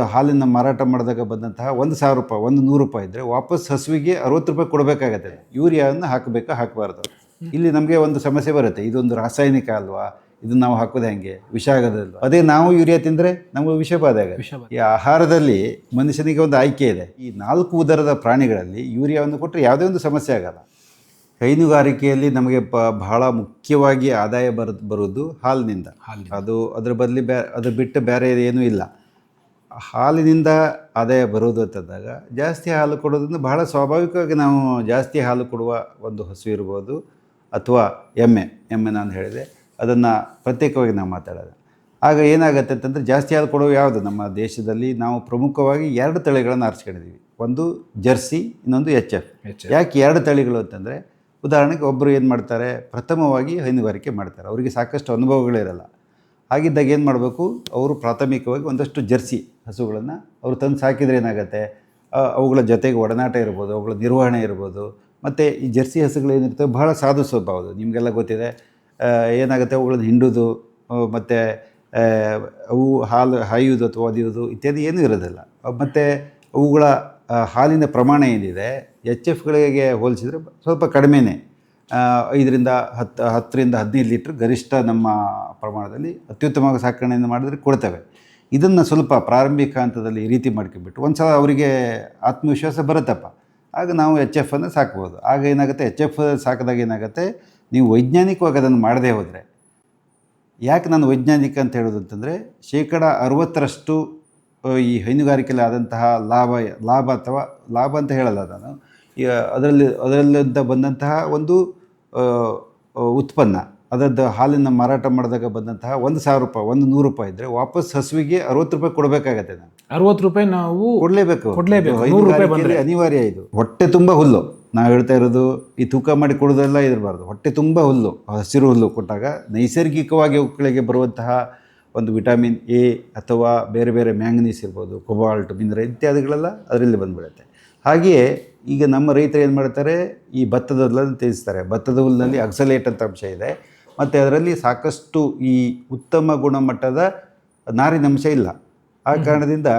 ಹಾಲಿನ ಮಾರಾಟ ಮಾಡಿದಾಗ ಬಂದಂತಹ ಒಂದು ಸಾವಿರ ರೂಪಾಯಿ ಒಂದು ನೂರು ರೂಪಾಯಿ ಇದ್ದರೆ ವಾಪಸ್ ಹಸುವಿಗೆ ಅರವತ್ತು ರೂಪಾಯಿ ಕೊಡಬೇಕಾಗತ್ತೆ. ಯೂರಿಯಾವನ್ನು ಹಾಕಬೇಕಾ ಹಾಕಬಾರ್ದು. ಇಲ್ಲಿ ನಮಗೆ ಒಂದು ಸಮಸ್ಯೆ ಬರುತ್ತೆ. ಇದೊಂದು ರಾಸಾಯನಿಕ ಅಲ್ವಾ? ಇದನ್ನ ನಾವು ಹಾಕೋದು ಹೆಂಗೆ? ವಿಷ ಆಗೋದಿಲ್ಲ ಅದೇ ನಾವು ಯೂರಿಯಾ ತಿಂದರೆ ನಮಗೆ ವಿಷ ಬಾಧೆ ಆಗುತ್ತೆ. ವಿಷ ಈ ಆಹಾರದಲ್ಲಿ ಮನುಷ್ಯನಿಗೆ ಒಂದು ಆಯ್ಕೆ ಇದೆ. ಈ ನಾಲ್ಕು ಉದರದ ಪ್ರಾಣಿಗಳಲ್ಲಿ ಯೂರಿಯಾವನ್ನು ಕೊಟ್ಟರೆ ಯಾವುದೇ ಒಂದು ಸಮಸ್ಯೆ ಆಗಲ್ಲ. ಹೈನುಗಾರಿಕೆಯಲ್ಲಿ ನಮಗೆ ಪ ಬಹಳ ಮುಖ್ಯವಾಗಿ ಆದಾಯ ಬರ ಬರೋದು ಹಾಲಿನಿಂದ. ಹಾಲಿನಿಂದ. ಅದು ಅದ್ರ ಬದಲಿ ಬ್ಯಾ ಅದು ಬಿಟ್ಟು ಬೇರೆ ಏನೂ ಇಲ್ಲ. ಹಾಲಿನಿಂದ ಆದಾಯ ಬರುವುದು ಅಂತಂದಾಗ ಜಾಸ್ತಿ ಹಾಲು ಕೊಡೋದ್ರಿಂದ ಬಹಳ ಸ್ವಾಭಾವಿಕವಾಗಿ ನಾವು ಜಾಸ್ತಿ ಹಾಲು ಕೊಡುವ ಒಂದು ಹಸು ಇರ್ಬೋದು ಅಥವಾ ಎಮ್ಮೆ ಎಮ್ಮೆ ನಾನು ಹೇಳಿದೆ. ಅದನ್ನು ಪ್ರತ್ಯೇಕವಾಗಿ ನಾವು ಮಾತಾಡೋದು. ಆಗ ಏನಾಗುತ್ತೆ ಅಂತಂದರೆ ಜಾಸ್ತಿ ಹಾಲು ಕೊಡುವ ಯಾವುದು? ನಮ್ಮ ದೇಶದಲ್ಲಿ ನಾವು ಪ್ರಮುಖವಾಗಿ ಎರಡು ತಳಿಗಳನ್ನು ಆರಿಸ್ಕೊಂಡಿದ್ದೀವಿ. ಒಂದು ಜರ್ಸಿ ಇನ್ನೊಂದು ಎಚ್ ಎಫ್. ಯಾಕೆ ಎರಡು ತಳಿಗಳು ಅಂತಂದರೆ ಉದಾಹರಣೆಗೆ ಒಬ್ಬರು ಏನು ಮಾಡ್ತಾರೆ? ಪ್ರಥಮವಾಗಿ ಹೈನುಗಾರಿಕೆ ಮಾಡ್ತಾರೆ. ಅವರಿಗೆ ಸಾಕಷ್ಟು ಅನುಭವಗಳಿರಲ್ಲ ಹಾಗಿದ್ದಾಗ ಏನು ಮಾಡಬೇಕು? ಅವರು ಪ್ರಾಥಮಿಕವಾಗಿ ಒಂದಷ್ಟು ಜರ್ಸಿ ಹಸುಗಳನ್ನು ಅವರು ತಂದು ಸಾಕಿದರೆ ಏನಾಗುತ್ತೆ? ಅವುಗಳ ಜೊತೆಗೆ ಒಡನಾಟ ಇರ್ಬೋದು, ಅವುಗಳ ನಿರ್ವಹಣೆ ಇರ್ಬೋದು. ಮತ್ತು ಈ ಜರ್ಸಿ ಹಸುಗಳು ಏನಿರ್ತವೆ, ಬಹಳ ಸಾಧು ಸ್ವಭಾವದು ನಿಮಗೆಲ್ಲ ಗೊತ್ತಿದೆ. ಏನಾಗುತ್ತೆ? ಅವುಗಳನ್ನು ಹಿಂಡೋದು ಮತ್ತು ಅವು ಹಾಲು ಹಾಯುವುದು ಅಥವಾ ಒದೆಯುವುದು ಇತ್ಯಾದಿ ಏನೂ ಇರೋದಿಲ್ಲ. ಮತ್ತು ಅವುಗಳ ಹಾಲಿನ ಪ್ರಮಾಣ ಏನಿದೆ? ಎಚ್ ಎಫ್ಗಳಿಗೆ ಹೋಲಿಸಿದರೆ ಸ್ವಲ್ಪ ಕಡಿಮೆನೇ. ಐದರಿಂದ ಹತ್ತು ಹತ್ತರಿಂದ ಹದಿನೈದು ಲೀಟ್ರ್ ಗರಿಷ್ಠ ನಮ್ಮ ಪ್ರಮಾಣದಲ್ಲಿ ಅತ್ಯುತ್ತಮವಾಗಿ ಸಾಕಣೆಯನ್ನು ಮಾಡಿದರೆ ಕೊಡ್ತೇವೆ. ಇದನ್ನು ಸ್ವಲ್ಪ ಪ್ರಾರಂಭಿಕ ಹಂತದಲ್ಲಿ ಈ ರೀತಿ ಮಾಡ್ಕೊಂಬಿಟ್ಟು ಒಂದು ಸಲ ಅವರಿಗೆ ಆತ್ಮವಿಶ್ವಾಸ ಬರುತ್ತಪ್ಪ. ಆಗ ನಾವು ಎಚ್ ಎಫನ್ನು ಸಾಕ್ಬೋದು. ಆಗ ಏನಾಗುತ್ತೆ? ಎಚ್ ಎಫ್ ಸಾಕಿದಾಗ ಏನಾಗುತ್ತೆ? ನೀವು ವೈಜ್ಞಾನಿಕವಾಗಿ ಅದನ್ನು ಮಾಡದೇ ಹೋದರೆ. ಯಾಕೆ ನಾನು ವೈಜ್ಞಾನಿಕ ಅಂತ ಹೇಳೋದು ಅಂತಂದರೆ ಶೇಕಡ ಅರವತ್ತರಷ್ಟು ಈ ಹೈನುಗಾರಿಕೆಯಲ್ಲಿ ಆದಂತಹ ಲಾಭ ಲಾಭ ಅಥವಾ ಲಾಭ ಅಂತ ಹೇಳಲ್ಲ ನಾನು. ಅದರಲ್ಲಿ ಅದರಲ್ಲಿಂದ ಬಂದಂತಹ ಒಂದು ಉತ್ಪನ್ನ ಅದರದ್ದು ಹಾಲಿನ ಮಾರಾಟ ಮಾಡಿದಾಗ ಬಂದಂತಹ ಒಂದು ಸಾವಿರ ರೂಪಾಯಿ ಒಂದು ನೂರು ರೂಪಾಯಿ ಇದ್ರೆ ವಾಪಸ್ ಹಸುವಿಗೆ ಅರವತ್ತು ರೂಪಾಯಿ ಕೊಡಬೇಕಾಗತ್ತೆ ಅರವತ್ತು ರೂಪಾಯಿ ನಾವು ಕೊಡಲೇಬೇಕು. ಕೊಡಲೇಬೇಕು. ಅನಿವಾರ್ಯ ಇದು. ಹೊಟ್ಟೆ ತುಂಬ ಹುಲ್ಲು. ನಾವು ಹೇಳ್ತಾ ಇರೋದು ಈ ತೂಕ ಮಾಡಿ ಕೊಡೋದೆಲ್ಲ ಇರಬಾರ್ದು ಹೊಟ್ಟೆ ತುಂಬ ಹುಲ್ಲು. ಹಸಿರು ಹುಲ್ಲು ಕೊಟ್ಟಾಗ ನೈಸರ್ಗಿಕವಾಗಿ ಅವುಗಳಿಗೆ ಬರುವಂತಹ ಒಂದು ವಿಟಮಿನ್ ಎ ಅಥವಾ ಬೇರೆ ಬೇರೆ ಮ್ಯಾಂಗನೀಸ್ ಇರ್ಬೋದು ಕೊಬಾಲ್ಟ್ ಮಿನ್ರ ಇತ್ಯಾದಿಗಳೆಲ್ಲ ಅದರಲ್ಲಿ ಬಂದುಬಿಡುತ್ತೆ. ಹಾಗೆಯೇ ಈಗ ನಮ್ಮ ರೈತರು ಏನು ಮಾಡ್ತಾರೆ? ಈ ಭತ್ತದ ಹುಲ್ಲನ್ನು ತ್ಯಜಿಸ್ತಾರೆ. ಭತ್ತದ ಹುಲ್ಲಿನಲ್ಲಿ ಅಕ್ಸಲೇಟ್ ಅಂತ ಅಂಶ ಇದೆ. ಮತ್ತು ಅದರಲ್ಲಿ ಸಾಕಷ್ಟು ಈ ಉತ್ತಮ ಗುಣಮಟ್ಟದ ನಾರಿನಂಶ ಇಲ್ಲ. ಆ ಕಾರಣದಿಂದ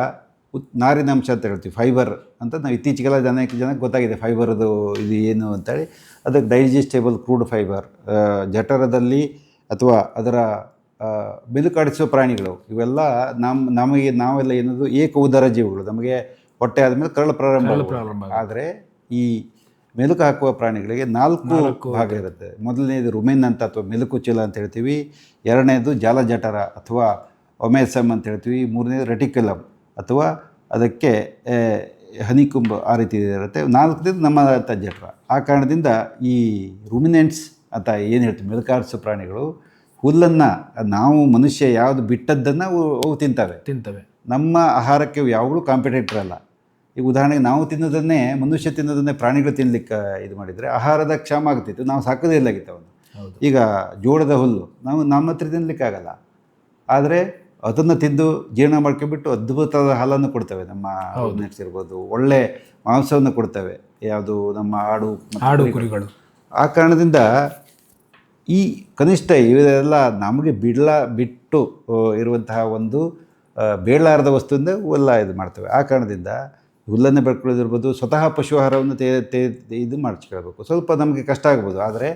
ಉತ್ ನಾರಿನಂಶ ಅಂತ ಹೇಳ್ತೀವಿ ಫೈಬರ್ ಅಂತ ನಾವು ಇತ್ತೀಚೆಗೆಲ್ಲ ಜನಕ್ಕೆ ಜನಕ್ಕೆ ಗೊತ್ತಾಗಿದೆ ಫೈಬರ್ದು ಇದು ಏನು ಅಂತೇಳಿ. ಅದಕ್ಕೆ ಡೈಜೆಸ್ಟೇಬಲ್ ಕ್ರೂಡ್ ಫೈಬರ್ ಜಠರದಲ್ಲಿ ಅಥವಾ ಅದರ ಬಿಲುಕಾಡಿಸುವ ಮೆಲುಕಾಡಿಸುವ ಪ್ರಾಣಿಗಳು. ಇವೆಲ್ಲ ನಮ್ಮ ನಮಗೆ ನಾವೆಲ್ಲ ಏನದು ಏಕ ಉದರ ಜೀವಿಗಳು. ನಮಗೆ ಹೊಟ್ಟೆ ಆದಮೇಲೆ ಕರಳು ಪ್ರಾರಂಭ ಆದರೆ ಈ ಮೆಲುಕು ಹಾಕುವ ಪ್ರಾಣಿಗಳಿಗೆ ನಾಲ್ಕು ಭಾಗ ಇರುತ್ತೆ. ಮೊದಲನೇದು ರುಮೆನ್ ಅಂತ ಅಥವಾ ಮೆಲುಕು ಚೀಲ ಅಂತ ಹೇಳ್ತೀವಿ. ಎರಡನೇದು ಜಾಲಜಠರ ಅಥವಾ ಒಮೆಸಮ್ ಅಂತ ಹೇಳ್ತೀವಿ. ಮೂರನೇದು ರೆಟಿಕ್ಯುಲಮ್ ಅಥವಾ ಅದಕ್ಕೆ ಹನಿಕುಂಬ ಆ ರೀತಿ ಇರುತ್ತೆ. ನಾಲ್ಕನೇದು ನಮ್ಮ ಜಠರ. ಆ ಕಾರಣದಿಂದ ಈ ರುಮಿನೆಂಟ್ಸ್ ಅಂತ ಏನು ಹೇಳ್ತೀವಿ ಮೆಲುಕಾರಿಸುವ ಪ್ರಾಣಿಗಳು ಹುಲ್ಲನ್ನು ನಾವು ಮನುಷ್ಯ ಯಾವುದು ಬಿಟ್ಟದ್ದನ್ನು ಅವು ತಿಂತವೆ. ತಿಂತವೆ. ನಮ್ಮ ಆಹಾರಕ್ಕೆ ಯಾವಾಗಲೂ ಕಾಂಪಿಟೇಟರ್ ಅಲ್ಲ. ಈಗ ಉದಾಹರಣೆಗೆ ನಾವು ತಿನ್ನೋದನ್ನೇ ಮನುಷ್ಯ ತಿನ್ನೋದನ್ನೇ ಪ್ರಾಣಿಗಳು ತಿನ್ನಲಿಕ್ಕೆ ಇದು ಮಾಡಿದರೆ ಆಹಾರದ ಕ್ಷಾಮ ಆಗ್ತಿತ್ತು. ನಾವು ಸಾಕೋದೇ ಇಲ್ಲಾಗಿತ್ತು ಅವನು. ಈಗ ಜೋಳದ ಹುಲ್ಲು ನಾವು ನಮ್ಮ ಹತ್ರ ತಿನ್ನಲಿಕ್ಕಾಗಲ್ಲ ಆದರೆ ಅದನ್ನು ತಿಂದು ಜೀರ್ಣ ಮಾಡ್ಕೊಂಡ್ಬಿಟ್ಟು ಅದ್ಭುತವಾದ ಹಾಲನ್ನು ಕೊಡ್ತವೆ. ನಮ್ಮ ನೆಟ್ಸ್ ಇರ್ಬೋದು ಒಳ್ಳೆ ಮಾಂಸವನ್ನು ಕೊಡ್ತವೆ. ಯಾವುದು ನಮ್ಮ ಆಡು ಆಡು ಕುರಿಗಳು. ಆ ಕಾರಣದಿಂದ ಈ ಕನಿಷ್ಠ ಇವೆಲ್ಲ ನಮಗೆ ಬಿಡ್ಲ ಬಿಟ್ಟು ಇರುವಂತಹ ಒಂದು ಬೇಡಲಾರದ ವಸ್ತುವಿಂದ ಎಲ್ಲ ಇದು ಮಾಡ್ತವೆ. ಆ ಕಾರಣದಿಂದ ಹುಲ್ಲನ್ನು ಬೆಳ್ಕೊಳ್ಳೋದಿರ್ಬೋದು, ಸ್ವತಃ ಪಶು ಆಹಾರವನ್ನು ತೇ ತೇ, ಇದು ಮಾಡಿಸ್ಕೊಳ್ಬೇಕು. ಸ್ವಲ್ಪ ನಮಗೆ ಕಷ್ಟ ಆಗ್ಬೋದು, ಆದರೆ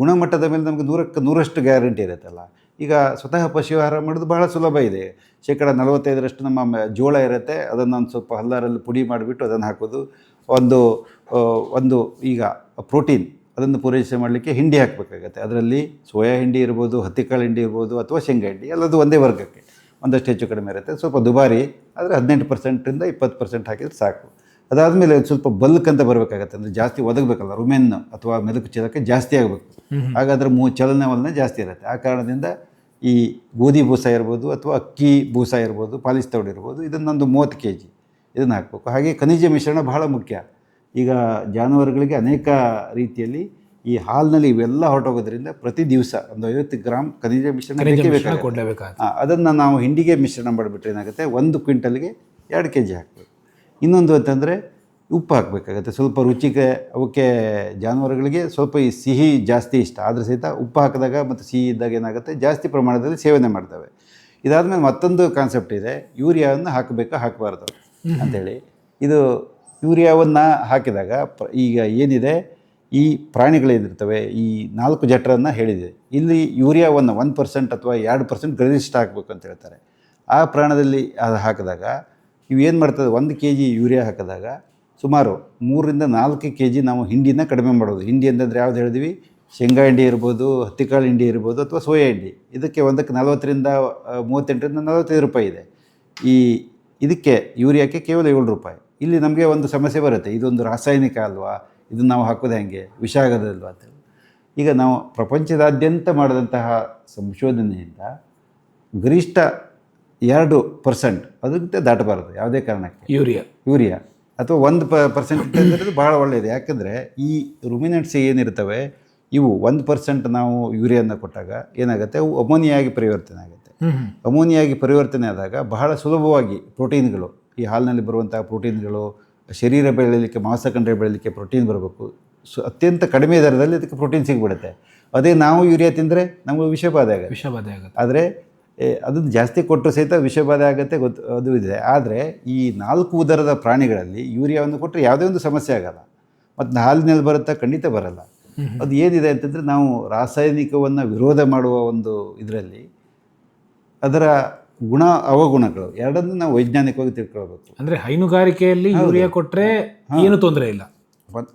ಗುಣಮಟ್ಟದ ಮೇಲೆ ನಮಗೆ ನೂರಕ್ಕೆ ನೂರಷ್ಟು ಗ್ಯಾರಂಟಿ ಇರುತ್ತಲ್ಲ. ಈಗ ಸ್ವತಃ ಪಶು ಆಹಾರ ಮಾಡೋದು ಬಹಳ ಸುಲಭ ಇದೆ. ಶೇಕಡ ನಲವತ್ತೈದರಷ್ಟು ನಮ್ಮ ಜೋಳ ಇರುತ್ತೆ, ಅದನ್ನು ಒಂದು ಸ್ವಲ್ಪ ಹಲ್ಲಾರಲ್ಲಿ ಪುಡಿ ಮಾಡಿಬಿಟ್ಟು ಅದನ್ನು ಹಾಕೋದು. ಒಂದು ಒಂದು ಈಗ ಪ್ರೋಟೀನ್, ಅದನ್ನು ಪೂರೈಕೆ ಮಾಡಲಿಕ್ಕೆ ಹಿಂಡಿ ಹಾಕಬೇಕಾಗತ್ತೆ. ಅದರಲ್ಲಿ ಸೋಯಾ ಹಿಂಡಿ ಇರ್ಬೋದು, ಹತ್ತಿಕಾಳು ಹಿಂಡಿ ಇರ್ಬೋದು, ಅಥವಾ ಶೇಂಗಾ ಹಿಂಡಿ, ಎಲ್ಲದು ಒಂದೇ ವರ್ಗಕ್ಕೆ. ಒಂದಷ್ಟು ಹೆಚ್ಚು ಕಡಿಮೆ ಇರುತ್ತೆ. ಸ್ವಲ್ಪ ದುಬಾರಿ ಆದರೆ ಹದಿನೆಂಟು ಪರ್ಸೆಂಟಿಂದ ಇಪ್ಪತ್ತು ಪರ್ಸೆಂಟ್ ಹಾಕಿದ್ರೆ ಸಾಕು. ಅದಾದಮೇಲೆ ಸ್ವಲ್ಪ ಬಲ್ಕ್ ಅಂತ ಬರಬೇಕಾಗತ್ತೆ. ಅಂದರೆ ಜಾಸ್ತಿ ಒದಗಬೇಕಲ್ಲ ರುಮೆನ್ ಅಥವಾ ಮೆಲುಕು ಚೀಲಕ್ಕೆ ಜಾಸ್ತಿ ಆಗಬೇಕು. ಹಾಗಾದರೆ ಮೂ ಚಲನವಲನ ಜಾಸ್ತಿ ಇರುತ್ತೆ. ಆ ಕಾರಣದಿಂದ ಈ ಗೋಧಿ ಬೂಸ ಇರ್ಬೋದು ಅಥವಾ ಅಕ್ಕಿ ಬೂಸ ಇರ್ಬೋದು ಪಾಲಿಸ್ ತೌಡ್ ಇರ್ಬೋದು ಇದನ್ನೊಂದು ಮೂವತ್ತು ಕೆ ಜಿ ಇದನ್ನು ಹಾಕಬೇಕು. ಹಾಗೆ ಖನಿಜ ಮಿಶ್ರಣ ಬಹಳ ಮುಖ್ಯ. ಈಗ ಜಾನುವಾರುಗಳಿಗೆ ಅನೇಕ ರೀತಿಯಲ್ಲಿ ಈ ಹಾಲ್ನಲ್ಲಿ ಇವೆಲ್ಲ ಹೊರಟೋಗೋದ್ರಿಂದ ಪ್ರತಿ ದಿವಸ ಒಂದು ಐವತ್ತು ಗ್ರಾಮ್ ಖನಿಜ ಮಿಶ್ರಣ ಬೇಕೇ ಬೇಕಾಗುತ್ತೆ. ಅದನ್ನು ನಾವು ಹಿಂಡಿಗೆ ಮಿಶ್ರಣ ಮಾಡಿಬಿಟ್ರೆ ಏನಾಗುತ್ತೆ? ಒಂದು ಕ್ವಿಂಟಲ್ಗೆ ಎರಡು ಕೆ ಜಿ ಹಾಕಬೇಕು ಇನ್ನೊಂದು ಅಂತಂದರೆ ಉಪ್ಪು ಹಾಕಬೇಕಾಗತ್ತೆ. ಸ್ವಲ್ಪ ರುಚಿಗೆ ಅವಕ್ಕೆ ಜಾನುವಾರುಗಳಿಗೆ ಸ್ವಲ್ಪ ಈ ಸಿಹಿ ಜಾಸ್ತಿ ಇಷ್ಟ. ಆದರೆ ಸಹಿತ ಉಪ್ಪು ಹಾಕಿದಾಗ ಮತ್ತು ಸಿಹಿ ಇದ್ದಾಗ ಏನಾಗುತ್ತೆ? ಜಾಸ್ತಿ ಪ್ರಮಾಣದಲ್ಲಿ ಸೇವನೆ ಮಾಡ್ತವೆ. ಇದಾದಮೇಲೆ ಮತ್ತೊಂದು ಕಾನ್ಸೆಪ್ಟ್ ಇದೆ. ಯೂರಿಯಾವನ್ನು ಹಾಕಬೇಕಾ ಹಾಕಬಾರ್ದು ಅಂತೇಳಿ ಇದು ಯೂರಿಯಾವನ್ನು ಹಾಕಿದಾಗ ಈಗ ಏನಿದೆ? ಈ ಪ್ರಾಣಿಗಳೇನಿರ್ತವೆ ಈ ನಾಲ್ಕು ಜಠರನ್ನು ಹೇಳಿದೆ. ಇಲ್ಲಿ ಯೂರಿಯಾವನ್ನು ಒನ್ ಪರ್ಸೆಂಟ್ ಅಥವಾ ಎರಡು ಪರ್ಸೆಂಟ್ ಗರಿಷ್ಠ ಹಾಕಬೇಕು ಅಂತ ಹೇಳ್ತಾರೆ. ಆ ಪ್ರಾಣದಲ್ಲಿ ಅದು ಹಾಕಿದಾಗ, ಇವು ಏನು ಮಾಡ್ತದೆ, ಒಂದು ಕೆ ಜಿ ಯೂರಿಯಾ ಹಾಕಿದಾಗ ಸುಮಾರು ಮೂರರಿಂದ ನಾಲ್ಕು ಕೆ ಜಿ ನಾವು ಹಿಂಡಿನ ಕಡಿಮೆ ಮಾಡೋದು. ಹಿಂಡಿ ಅಂತಂದರೆ ಯಾವ್ದು ಹೇಳಿದ್ವಿ? ಶೇಂಗಾ ಹಿಂಡಿ ಇರ್ಬೋದು, ಹತ್ತಿಕಾಳು ಹಿಂಡಿ ಇರ್ಬೋದು ಅಥವಾ ಸೋಯಾ ಹಿಂಡಿ. ಇದಕ್ಕೆ ಒಂದಕ್ಕೆ ನಲವತ್ತರಿಂದ ಮೂವತ್ತೆಂಟರಿಂದ ನಲವತ್ತೈದು ರೂಪಾಯಿ ಇದೆ. ಈ ಇದಕ್ಕೆ ಯೂರಿಯಾಕ್ಕೆ ಕೇವಲ ಏಳು ರೂಪಾಯಿ. ಇಲ್ಲಿ ನಮಗೆ ಒಂದು ಸಮಸ್ಯೆ ಬರುತ್ತೆ. ಇದೊಂದು ರಾಸಾಯನಿಕ ಅಲ್ವಾ? ಇದನ್ನು ನಾವು ಹಾಕೋದು ಹೇಗೆ? ವಿಷ ಆಗೋದಲ್ವ ಅಂತೇಳಿ ಈಗ ನಾವು ಪ್ರಪಂಚದಾದ್ಯಂತ ಮಾಡಿದಂತಹ ಸಂಶೋಧನೆಯಿಂದ ಗರಿಷ್ಠ ಎರಡು ಪರ್ಸೆಂಟ್ ಅದಕ್ಕಿಂತ ದಾಟಬಾರದು ಯಾವುದೇ ಕಾರಣಕ್ಕೆ. ಯೂರಿಯಾ ಯೂರಿಯಾ ಅಥವಾ ಒಂದು ಪ ಪರ್ಸೆಂಟ್ ಅಂತಂದ್ರೆ ಭಾಳ ಒಳ್ಳೆಯದು ಯಾಕಂದರೆ ಈ ರುಮಿನೆಂಟ್ಸ್ ಏನಿರ್ತವೆ ಇವು ಒಂದು ಪರ್ಸೆಂಟ್ ನಾವು ಯೂರಿಯಾನ ಕೊಟ್ಟಾಗ ಏನಾಗುತ್ತೆ? ಅವು ಅಮೋನಿಯಾಗಿ ಪರಿವರ್ತನೆ ಆಗುತ್ತೆ. ಅಮೋನಿಯಾಗಿ ಪರಿವರ್ತನೆ ಆದಾಗ ಬಹಳ ಸುಲಭವಾಗಿ ಪ್ರೋಟೀನ್ಗಳು ಈ ಹಾಲಿನಲ್ಲಿ ಬರುವಂತಹ ಪ್ರೋಟೀನ್ಗಳು ಶರೀರ ಬೆಳೀಲಿಕ್ಕೆ ಮಾಂಸಖಂಡ ಬೆಳೀಲಿಕ್ಕೆ ಪ್ರೋಟೀನ್ ಬರಬೇಕು. ಸೊ ಅತ್ಯಂತ ಕಡಿಮೆ ದರದಲ್ಲಿ ಅದಕ್ಕೆ ಪ್ರೋಟೀನ್ ಸಿಗ್ಬಿಡುತ್ತೆ. ಅದೇ ನಾವು ಯೂರಿಯಾ ತಿಂದರೆ ನಮಗೆ ವಿಷಬಾಧೆ ಆಗುತ್ತೆ. ವಿಷಬಾಧೆ ಆಗುತ್ತೆ. ಆದರೆ ಅದನ್ನು ಜಾಸ್ತಿ ಕೊಟ್ಟರು ಸಹಿತ ವಿಷಬಾಧೆ ಆಗುತ್ತೆ ಗೊತ್ತು ಅದು ಇದೆ. ಆದರೆ ಈ ನಾಲ್ಕು ಉದರದ ಪ್ರಾಣಿಗಳಲ್ಲಿ ಯೂರಿಯಾವನ್ನು ಕೊಟ್ಟರೆ ಯಾವುದೇ ಒಂದು ಸಮಸ್ಯೆ ಆಗಲ್ಲ. ಮತ್ತು ಹಾಲಿನಲ್ಲಿ ಬರುತ್ತಾ ಖಂಡಿತ ಬರಲ್ಲ. ಅದು ಏನಿದೆ ಅಂತಂದರೆ ನಾವು ರಾಸಾಯನಿಕವನ್ನು ವಿರೋಧ ಮಾಡುವ ಒಂದು ಇದರಲ್ಲಿ ಅದರ ಗುಣ ಅವಗುಣಗಳು. ಎರಡನ್ನೂ ನಾವು ವೈಜ್ಞಾನಿಕವಾಗಿ ತಿಳ್ಕೊಳ್ಬೇಕು. ಅಂದರೆ ಹೈನುಗಾರಿಕೆಯಲ್ಲಿ ಯೂರಿಯಾ ಕೊಟ್ಟರೆ ಏನು ತೊಂದರೆ ಇಲ್ಲ.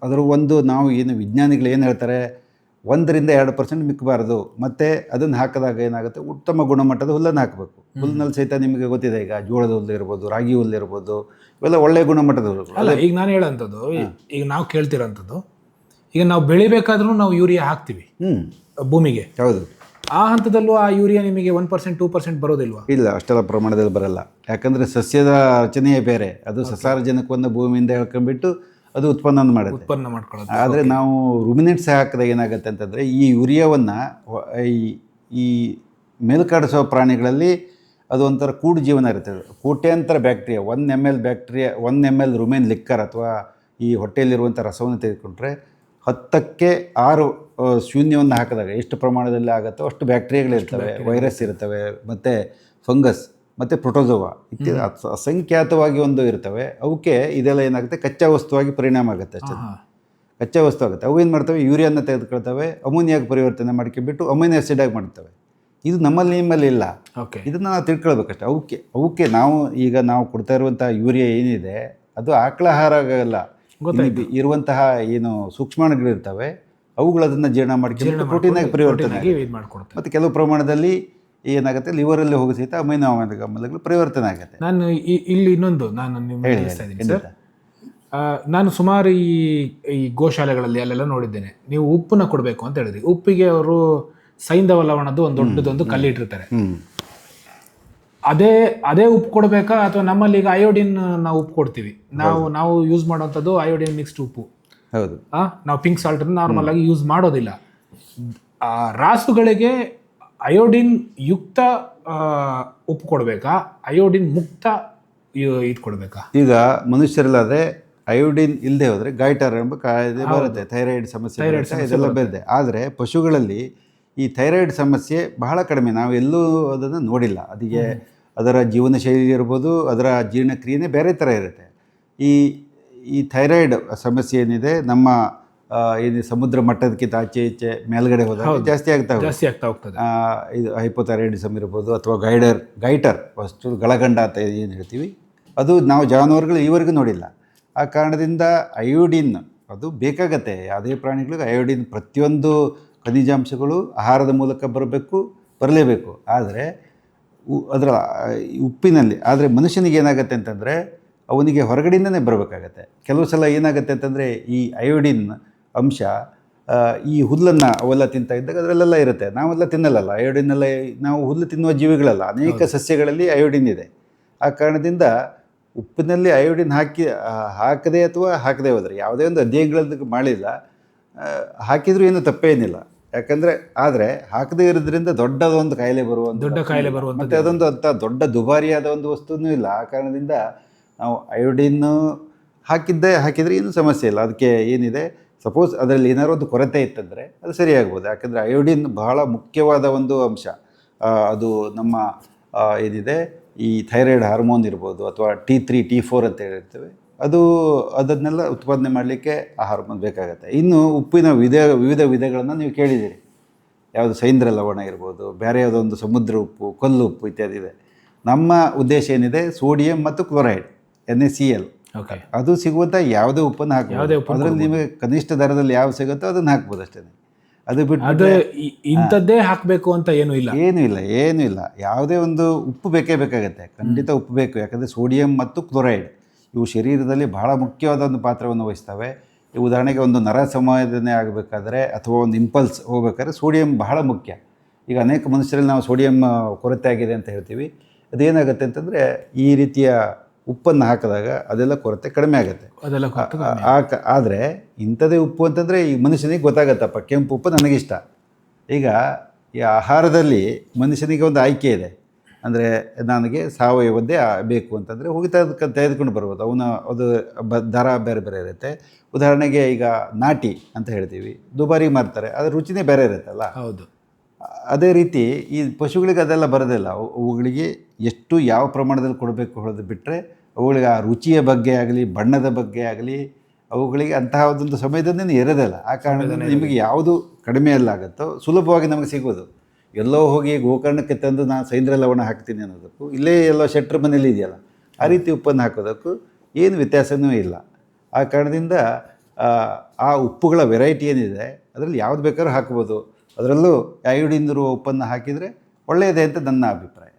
ಅದರ ಒಂದು ನಾವು ಏನು ವಿಜ್ಞಾನಿಗಳು ಏನು ಹೇಳ್ತಾರೆ ಒಂದರಿಂದ ಎರಡು ಪರ್ಸೆಂಟ್ ಮಿಕ್ಕಬಾರ್ದು. ಮತ್ತು ಅದನ್ನು ಹಾಕಿದಾಗ ಏನಾಗುತ್ತೆ ಉತ್ತಮ ಗುಣಮಟ್ಟದ ಹುಲ್ಲನ್ನು ಹಾಕಬೇಕು. ಹುಲ್ಲಿನಲ್ಲಿ ಸಹಿತ ನಿಮಗೆ ಗೊತ್ತಿದೆ ಈಗ ಜೋಳದ ಹುಲ್ಲು ಇರ್ಬೋದು ರಾಗಿ ಹುಲ್ಲು ಇರ್ಬೋದು ಇವೆಲ್ಲ ಒಳ್ಳೆಯ ಗುಣಮಟ್ಟದ ಹುಲ್ಲು. ಅಲ್ಲ ಈಗ ನಾನು ಹೇಳೋಂಥದ್ದು ಈಗ ನಾವು ಕೇಳ್ತಿರೋಂಥದ್ದು ಈಗ ನಾವು ಬೆಳಿಬೇಕಾದ್ರೂ ನಾವು ಯೂರಿಯಾ ಹಾಕ್ತೀವಿ. ಹ್ಞೂ ಭೂಮಿಗೆ. ಹೌದು. ಆ ಹಂತದಲ್ಲೂ ಆ ಯೂರಿಯಾ ನಿಮಗೆ ಒನ್ ಪರ್ಸೆಂಟ್ ಟೂ ಪರ್ಸೆಂಟ್ ಬರೋದಿಲ್ವಾ? ಇಲ್ಲ ಅಷ್ಟೆಲ್ಲ ಪ್ರಮಾಣದಲ್ಲಿ ಬರಲ್ಲ. ಯಾಕಂದರೆ ಸಸ್ಯದ ರಚನೆಯೇ ಬೇರೆ. ಅದು ಸಸಾರಜನಕವನ್ನು ಭೂಮಿಯಿಂದ ಹೇಳ್ಕೊಂಡ್ಬಿಟ್ಟು ಅದು ಉತ್ಪನ್ನ ಮಾಡುತ್ತೆ. ಉತ್ಪನ್ನ ಮಾಡ್ಕೊಳ್ಳೋದು. ಆದರೆ ನಾವು ರುಮಿನೆಂಟ್ಸ್ ಹಾಕಿದಾಗ ಏನಾಗುತ್ತೆ ಅಂತಂದರೆ ಈ ಯೂರಿಯಾವನ್ನು ಈ ಈ ಮೇಲ್ಕಾಡಿಸುವ ಪ್ರಾಣಿಗಳಲ್ಲಿ ಅದು ಒಂಥರ ಕೂಡು ಜೀವನ ಇರುತ್ತೆ. ಕೋಟ್ಯಾಂತರ bacteria one M L bacteria one M L rumen liquor ಅಥವಾ ಈ ಹೊಟ್ಟೆಯಲ್ಲಿರುವಂಥ ರಸವನ್ನು ತೆಗೆದುಕೊಂಡ್ರೆ ಹತ್ತಕ್ಕೆ ಆರು ಶೂನ್ಯವನ್ನು ಹಾಕಿದಾಗ ಎಷ್ಟು ಪ್ರಮಾಣದಲ್ಲಿ ಆಗುತ್ತೋ ಅಷ್ಟು ಬ್ಯಾಕ್ಟೀರಿಯಾಗಳಿರ್ತವೆ ವೈರಸ್ ಇರ್ತವೆ ಮತ್ತು ಫಂಗಸ್ ಮತ್ತು ಪ್ರೊಟೋಸೋವಾ ಇತ್ಯಾದಿ ಅಸಂಖ್ಯಾತವಾಗಿ ಒಂದು ಇರ್ತವೆ. ಅವಕ್ಕೆ ಇದೆಲ್ಲ ಏನಾಗುತ್ತೆ? ಕಚ್ಚಾ ವಸ್ತುವಾಗಿ ಪರಿಣಾಮ ಆಗುತ್ತೆ ಅಷ್ಟೇ. ಕಚ್ಚಾ ವಸ್ತು ಆಗುತ್ತೆ. ಅವು ಏನು ಮಾಡ್ತವೆ? ಯೂರಿಯಾನ ತೆಗೆದುಕೊಳ್ತವೆ ಅಮೋನಿಯಾಗಿ ಪರಿವರ್ತನೆ ಮಾಡ್ಕೊಂಡ್ಬಿಟ್ಟು ಅಮೋನಿಯಾ ಆಸಿಡಾಗಿ ಮಾಡ್ತವೆ. ಇದು ನಮ್ಮಲ್ಲಿ ನಿಮ್ಮಲ್ಲಿ ಇಲ್ಲ. ಓಕೆ. ಇದನ್ನು ನಾವು ತಿಳ್ಕೊಳ್ಬೇಕಷ್ಟೆ. ಅವಕ್ಕೆ ಅವಕ್ಕೆ ನಾವು ಈಗ ನಾವು ಕೊಡ್ತಾ ಇರುವಂಥ ಯೂರಿಯಾ ಏನಿದೆ ಅದು ಆಕಳ ಆಹಾರ ಆಗಲ್ಲ. ಇರುವಂತಹ ಏನು ಸೂಕ್ಷ್ಮಾಣುಗಳಿರ್ತವೆ ಅವುಗಳು ಅದನ್ನು ಜೀರ್ಣ ಮಾಡ್ಕೊಂಡು ಪ್ರೋಟೀನಾಗಿ ಪರಿವರ್ತನೆ ಮಾಡ್ಕೊಡುತ್ತೆ ಮತ್ತು ಕೆಲವು ಪ್ರಮಾಣದಲ್ಲಿ ಏನಾಗುತ್ತೆ? ಲಿವರಲ್ಲಿ ಹೋಗಿ ಸಹಿತ ಅಮೈನೋ ಆಮ್ಲಗಳು ಪರಿವರ್ತನೆ ಆಗುತ್ತೆ. ನಾನು ಇಲ್ಲಿ ಇನ್ನೊಂದು ನಾನು ನಿಮ್ಗೆ ಹೇಳ್ತಾ ಇದ್ದೀನಿ ಸರ್. ನಾನು ಸುಮಾರು ಈ ಈ ಗೋಶಾಲೆಗಳಲ್ಲಿ ಅಲ್ಲೆಲ್ಲ ನೋಡಿದ್ದೇನೆ. ನೀವು ಉಪ್ಪನ್ನ ಕೊಡಬೇಕು ಅಂತ ಹೇಳಿದ್ರಿ. ಉಪ್ಪಿಗೆ ಅವರು ಸೈಂಧವ ಲವಣದ್ದು ಒಂದು ದೊಡ್ಡದೊಂದು ಕಲ್ಲಿಟ್ಟಿರ್ತಾರೆ. ಅದೇ ಅದೇ ಉಪ್ಪು ಕೊಡಬೇಕಾ ಅಥವಾ ನಮ್ಮಲ್ಲಿ ಈಗ ಅಯೋಡಿನ್ ನಾವು ಉಪ್ಪು ಕೊಡ್ತೀವಿ. ನಾವು ನಾವು ಯೂಸ್ ಮಾಡುವಂಥದ್ದು ಅಯೋಡಿನ್ ಮಿಕ್ಸ್ಡ್ ಉಪ್ಪು. ಹೌದು. ಆ, ನಾವು ಪಿಂಕ್ ಸಾಲ್ಟ್ ನಾರ್ಮಲ್ ಆಗಿ ಯೂಸ್ ಮಾಡೋದಿಲ್ಲ. ಆ, ರಾಸುಗಳಿಗೆ ಅಯೋಡಿನ್ ಯುಕ್ತ ಉಪ್ಪು ಕೊಡಬೇಕಾ? ಅಯೋಡಿನ್ ಮುಕ್ತ ಇದು ಕೊಡಬೇಕಾ? ಈಗ ಮನುಷ್ಯರಲ್ಲಾದ್ರೆ ಅಯೋಡಿನ್ ಇಲ್ಲದೆ ಹೋದರೆ ಗೈಟರ್ ಎಂಬ ಕಾಯಿಲೆ ಬರುತ್ತೆ. ಥೈರಾಯ್ಡ್ ಸಮಸ್ಯೆ ಇದೆಲ್ಲ ಬರುತ್ತೆ. ಆದರೆ ಪಶುಗಳಲ್ಲಿ ಈ ಥೈರಾಯ್ಡ್ ಸಮಸ್ಯೆ ಬಹಳ ಕಡಿಮೆ. ನಾವು ಎಲ್ಲೂ ಅದನ್ನು ನೋಡಿಲ್ಲ. ಅದಕ್ಕೆ ಅದರ ಜೀವನ ಶೈಲಿ ಇರ್ಬೋದು ಅದರ ಜೀರ್ಣಕ್ರಿಯೆನೇ ಬೇರೆ ಥರ ಇರುತ್ತೆ. ಈ ಈ ಥೈರಾಯ್ಡ್ ಸಮಸ್ಯೆ ಏನಿದೆ ನಮ್ಮ ಏನು ಸಮುದ್ರ ಮಟ್ಟದಕ್ಕಿಂತ ಆಚೆ ಈಚೆ ಮೇಲ್ಗಡೆ ಹೋದಾಗ ಜಾಸ್ತಿ ಆಗ್ತಾ ಜಾಸ್ತಿ ಆಗ್ತಾ ಹೋಗ್ತದೆ. ಇದು ಹೈಪೋಥೈರಾಯ್ಡಿಸಮ್ ಇರ್ಬೋದು ಅಥವಾ ಗೈಡರ್ ಗೈಟರ್ ಫಸ್ಟು ಗಳಗಂಡ ಅಂತ ಏನು ಹೇಳ್ತೀವಿ ಅದು ನಾವು ಜಾನುವಾರುಗಳು ಈವರೆಗೂ ನೋಡಿಲ್ಲ. ಆ ಕಾರಣದಿಂದ ಅಯೋಡಿನ್ ಅದು ಬೇಕಾಗತ್ತೆ. ಯಾವುದೇ ಪ್ರಾಣಿಗಳಿಗೂ ಅಯೋಡಿನ್ ಪ್ರತಿಯೊಂದು ಖನಿಜಾಂಶಗಳು ಆಹಾರದ ಮೂಲಕ ಬರಬೇಕು ಬರಲೇಬೇಕು. ಆದರೆ ಉ- ಅದರ ಉಪ್ಪಿನಲ್ಲಿ ಆದರೆ ಮನುಷ್ಯನಿಗೆ ಏನಾಗುತ್ತೆ ಅಂತಂದರೆ ಅವನಿಗೆ ಹೊರಗಡೆಯಿಂದನೇ ಬರಬೇಕಾಗತ್ತೆ. ಕೆಲವು ಸಲ ಏನಾಗುತ್ತೆ ಅಂತಂದರೆ ಈ ಅಯೋಡಿನ್ ಅಂಶ ಈ ಹುಲ್ಲನ್ನು ಅವೆಲ್ಲ ತಿಂತಾ ಇದ್ದಾಗ ಅದರಲ್ಲೆಲ್ಲ ಇರುತ್ತೆ. ನಾವೆಲ್ಲ ತಿನ್ನಲ್ಲಲ್ಲ. ಅಯೋಡಿನ್ ಎಲ್ಲ ನಾವು ಹುಲ್ಲು ತಿನ್ನುವ ಜೀವಿಗಳಲ್ಲ. ಅನೇಕ ಸಸ್ಯಗಳಲ್ಲಿ ಅಯೋಡಿನ್ ಇದೆ. ಆ ಕಾರಣದಿಂದ ಉಪ್ಪಿನಲ್ಲಿ ಅಯೋಡಿನ್ ಹಾಕಿ ಹಾಕದೆ ಅಥವಾ ಹಾಕದೆ ಹೋದರೆ ಯಾವುದೇ ಒಂದು ಅಧ್ಯಯನಗಳದ್ದು ಮಾಡಿಲ್ಲ. ಹಾಕಿದರೂ ಹಾಕಿದ್ರೂ ಏನು ತಪ್ಪೇನಿಲ್ಲ. ಯಾಕಂದರೆ ಆದರೆ ಹಾಕದೇ ಇರೋದ್ರಿಂದ ದೊಡ್ಡದೊಂದು ಕಾಯಿಲೆ ಬರುವಂಥ ದೊಡ್ಡ ಕಾಯಿಲೆ ಬರುವಂಥ ಮತ್ತು ಅದೊಂದು ಅಂಥ ದೊಡ್ಡ ದುಬಾರಿಯಾದ ಒಂದು ವಸ್ತುನೂ ಇಲ್ಲ. ಆ ಕಾರಣದಿಂದ ನಾವು ಅಯೋಡಿನ್ನು ಹಾಕಿದ್ದೇ ಹಾಕಿದರೆ ಏನೂ ಸಮಸ್ಯೆ ಇಲ್ಲ. ಅದಕ್ಕೆ ಏನಿದೆ? ಸಪೋಸ್ ಅದರಲ್ಲಿ ಏನಾದ್ರು ಒಂದು ಕೊರತೆ ಇತ್ತಂದರೆ ಅದು ಸರಿಯಾಗ್ಬೋದು. ಯಾಕಂದರೆ ಅಯೋಡಿನ್ ಬಹಳ ಮುಖ್ಯವಾದ ಒಂದು ಅಂಶ. ಅದು ನಮ್ಮ ಏನಿದೆ? ಈ ಥೈರಾಯ್ಡ್ ಹಾರ್ಮೋನ್ ಇರ್ಬೋದು ಅಥವಾ ಟಿ ತ್ರೀ ಟಿ ಫೋರ್ ಅಂತ ಹೇಳಿರ್ತೇವೆ. ಅದು, ಅದನ್ನೆಲ್ಲ ಉತ್ಪಾದನೆ ಮಾಡಲಿಕ್ಕೆ ಆ ಹಾರ್ಮೋನ್ ಬೇಕಾಗುತ್ತೆ. ಇನ್ನು ಉಪ್ಪಿನ ವಿಧ, ವಿವಿಧ ವಿಧಗಳನ್ನು ನೀವು ಕೇಳಿದ್ದೀರಿ. ಯಾವುದು ಸೈಂದ್ರ ಲವಣ ಇರ್ಬೋದು ಬೇರೆ ಯಾವುದೋ ಒಂದು ಸಮುದ್ರ ಉಪ್ಪು, ಕಲ್ಲು ಉಪ್ಪು ಇತ್ಯಾದಿ ಇದೆ. ನಮ್ಮ ಉದ್ದೇಶ ಏನಿದೆ? ಸೋಡಿಯಂ ಮತ್ತು chloride. N S C L ಅದು ಸಿಗುವಂಥ ಯಾವುದೇ ಉಪ್ಪನ್ನು ಹಾಕ್ಬೋದು. ಅದರಲ್ಲಿ ನಿಮಗೆ ಕನಿಷ್ಠ ದರದಲ್ಲಿ ಯಾವ ಸಿಗುತ್ತೋ ಅದನ್ನು ಹಾಕ್ಬೋದು ಅಷ್ಟೇ. ಅದು ಬಿಟ್ಟು ಇಂಥದ್ದೇ ಹಾಕಬೇಕು ಅಂತ ಏನೂ ಇಲ್ಲ. ಏನೂ ಇಲ್ಲ ಏನೂ ಇಲ್ಲ. ಯಾವುದೇ ಒಂದು ಉಪ್ಪು ಬೇಕೇ ಬೇಕಾಗುತ್ತೆ. ಖಂಡಿತ ಉಪ್ಪು ಬೇಕು. ಯಾಕಂದರೆ ಸೋಡಿಯಂ ಮತ್ತು ಕ್ಲೋರೈಡ್ ಇವು ಶರೀರದಲ್ಲಿ ಬಹಳ ಮುಖ್ಯವಾದ ಒಂದು ಪಾತ್ರವನ್ನು ವಹಿಸ್ತವೆ. ಈ ಉದಾಹರಣೆಗೆ ಒಂದು ನರ ಸಂವೇದನೆ ಆಗಬೇಕಾದ್ರೆ ಅಥವಾ ಒಂದು ಇಂಪಲ್ಸ್ ಹೋಗ್ಬೇಕಾದ್ರೆ ಸೋಡಿಯಂ ಬಹಳ ಮುಖ್ಯ. ಈಗ ಅನೇಕ ಮನುಷ್ಯರಲ್ಲಿ ನಾವು ಸೋಡಿಯಂ ಕೊರತೆ ಆಗಿದೆ ಅಂತ ಹೇಳ್ತೀವಿ. ಅದೇನಾಗುತ್ತೆ ಅಂತಂದರೆ ಈ ರೀತಿಯ ಉಪ್ಪನ್ನು ಹಾಕಿದಾಗ ಅದೆಲ್ಲ ಕೊರತೆ ಕಡಿಮೆ ಆಗುತ್ತೆ. ಅದೆಲ್ಲ ಹಾಕ ಆದರೆ ಇಂಥದೇ ಉಪ್ಪು ಅಂತಂದರೆ ಈ ಮನುಷ್ಯನಿಗೆ ಗೊತ್ತಾಗತ್ತಪ್ಪ ಕೆಂಪು ಉಪ್ಪು ನನಗಿಷ್ಟ. ಈಗ ಈ ಆಹಾರದಲ್ಲಿ ಮನುಷ್ಯನಿಗೆ ಒಂದು ಆಯ್ಕೆ ಇದೆ. ಅಂದರೆ ನನಗೆ ಸಾವಯವದ್ದೇ ಬೇಕು ಅಂತಂದರೆ ಹೋಗಿ ತೆಗೆದು ತೆಗೆದುಕೊಂಡು ಬರ್ಬೋದು. ಅವನ ಅದು ಬ ದರ ಬೇರೆ ಬೇರೆ ಇರುತ್ತೆ. ಉದಾಹರಣೆಗೆ ಈಗ ನಾಟಿ ಅಂತ ಹೇಳ್ತೀವಿ ದುಬಾರಿ ಮಾರ್ತಾರೆ ಅದರ ರುಚಿನೇ ಬೇರೆ ಇರುತ್ತಲ್ಲ. ಹೌದು. ಅದೇ ರೀತಿ ಈ ಪಶುಗಳಿಗೆ ಅದೆಲ್ಲ ಬರೋದಿಲ್ಲ. ಅವು- ಅವುಗಳಿಗೆ ಎಷ್ಟು ಯಾವ ಪ್ರಮಾಣದಲ್ಲಿ ಕೊಡಬೇಕು ಹೇಳೋದು ಬಿಟ್ಟರೆ ಅವುಗಳಿಗೆ ಆ ರುಚಿಯ ಬಗ್ಗೆ ಆಗಲಿ ಬಣ್ಣದ ಬಗ್ಗೆ ಆಗಲಿ ಅವುಗಳಿಗೆ ಅಂತಹ ಒಂದು ಸಮಯದಲ್ಲಿ ಇರೋದಿಲ್ಲ. ಆ ಕಾರಣದಿಂದ ನಿಮಗೆ ಯಾವುದು ಕಡಿಮೆಯಲ್ಲಾಗುತ್ತೋ ಸುಲಭವಾಗಿ ನಮಗೆ ಸಿಗೋದು ಎಲ್ಲೋ ಹೋಗಿ ಗೋಕರ್ಣಕ್ಕೆ ತಂದು ನಾನು ಸೈಂದ್ರ ಲವಣ ಹಾಕ್ತೀನಿ ಅನ್ನೋದಕ್ಕೂ ಇಲ್ಲೇ ಎಲ್ಲೋ ಶೆಟ್ರ್ ಮನೇಲಿ ಇದೆಯಲ್ಲ ಆ ರೀತಿ ಉಪ್ಪನ್ನು ಹಾಕೋದಕ್ಕೂ ಏನು ವ್ಯತ್ಯಾಸವೂ ಇಲ್ಲ. ಆ ಕಾರಣದಿಂದ ಆ, ಉಪ್ಪುಗಳ ವೆರೈಟಿ ಏನಿದೆ ಅದರಲ್ಲಿ ಯಾವ್ದು ಬೇಕಾದ್ರೂ ಹಾಕ್ಬೋದು. ಅದರಲ್ಲೂ ಐಡಿಂದಿರುವ ಉಪ್ಪನ್ನು ಹಾಕಿದರೆ ಒಳ್ಳೆಯದೇ ಅಂತ ನನ್ನ ಅಭಿಪ್ರಾಯ.